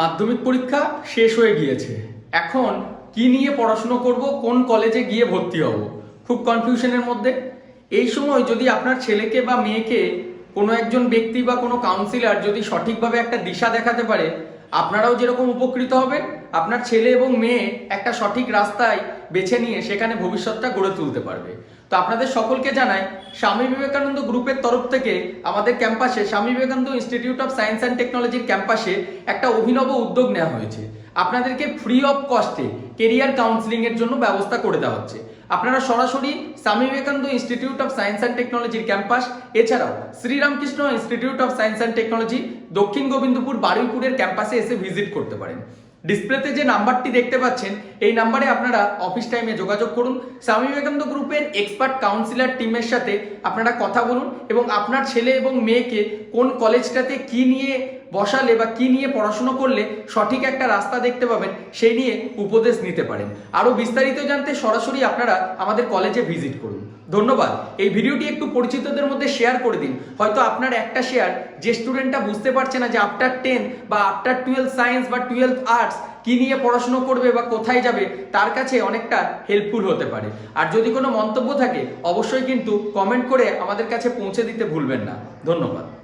মাধ্যমিক পরীক্ষা শেষ হয়ে গিয়েছে। এখন কি নিয়ে পড়াশুনো করব, কোন কলেজে গিয়ে ভর্তি হব? খুব কনফিউশনের মধ্যে। এই সময় যদি আপনার ছেলেকে বা মেয়েকে কোনো একজন ব্যক্তি বা কোনো কাউন্সিলার যদি সঠিকভাবে একটা দিশা দেখাতে পারে আপনারাও যেরকম উপকৃত হবেন, আপনার ছেলে এবং মেয়ে একটা সঠিক রাস্তায় বেছে নিয়ে সেখানে ভবিষ্যৎটা গড়ে তুলতে পারবে। তো আপনাদের সকলকে জানাই, স্বামী বিবেকানন্দ গ্রুপের তরফ থেকে আমাদের ক্যাম্পাসে, Swami Vivekananda institute of science and টেকনোলজির ক্যাম্পাসে একটা অভিনব উদ্যোগ নেওয়া হয়েছে। আপনাদেরকে ফ্রি অফ কস্টে কেরিয়ার কাউন্সিলিং এর জন্য ব্যবস্থা করে দেওয়া হচ্ছে। আপনারা সরাসরি Swami Vivekananda institute of science and টেকনোলজির ক্যাম্পাস এছাড়াও Sri Ramakrishna institute of science and technology Dakshin Gobindapur বারুইপুরের ক্যাম্পাসে এসে ভিজিট করতে পারেন। ডিসপ্লেতে যে নাম্বারটি দেখতে পাচ্ছেন, এই নাম্বারে আপনারা অফিস টাইমে যোগাযোগ করুন। স্বামী বিবেকানন্দ গ্রুপের এক্সপার্ট কাউন্সিলর টিমের সাথে আপনারা কথা বলুন এবং আপনার ছেলে এবং মেয়েকে কোন কলেজটাতে কি নিয়ে বসালে বা কি নিয়ে পড়াশুনো করলে সঠিক একটা রাস্তা দেখতে পাবেন, সেই নিয়ে উপদেশ নিতে পারেন। আরও বিস্তারিত জানতে সরাসরি আপনারা আমাদের কলেজে ভিজিট করুন। ধন্যবাদ। এই ভিডিওটি একটু পরিচিতদের মধ্যে শেয়ার করে দিন। হয়তো আপনার একটা শেয়ার যে স্টুডেন্টটা বুঝতে পারছে না যে আফটার টেন বা আফটার টুয়েলভ সায়েন্স বা টুয়েলভ আর্টস কি নিয়ে পড়াশুনো করবে বা কোথায় যাবে, তার কাছে অনেকটা হেল্পফুল হতে পারে। আর যদি কোনো মন্তব্য থাকে, অবশ্যই কিন্তু কমেন্ট করে আমাদের কাছে পৌঁছে দিতে ভুলবেন না। ধন্যবাদ।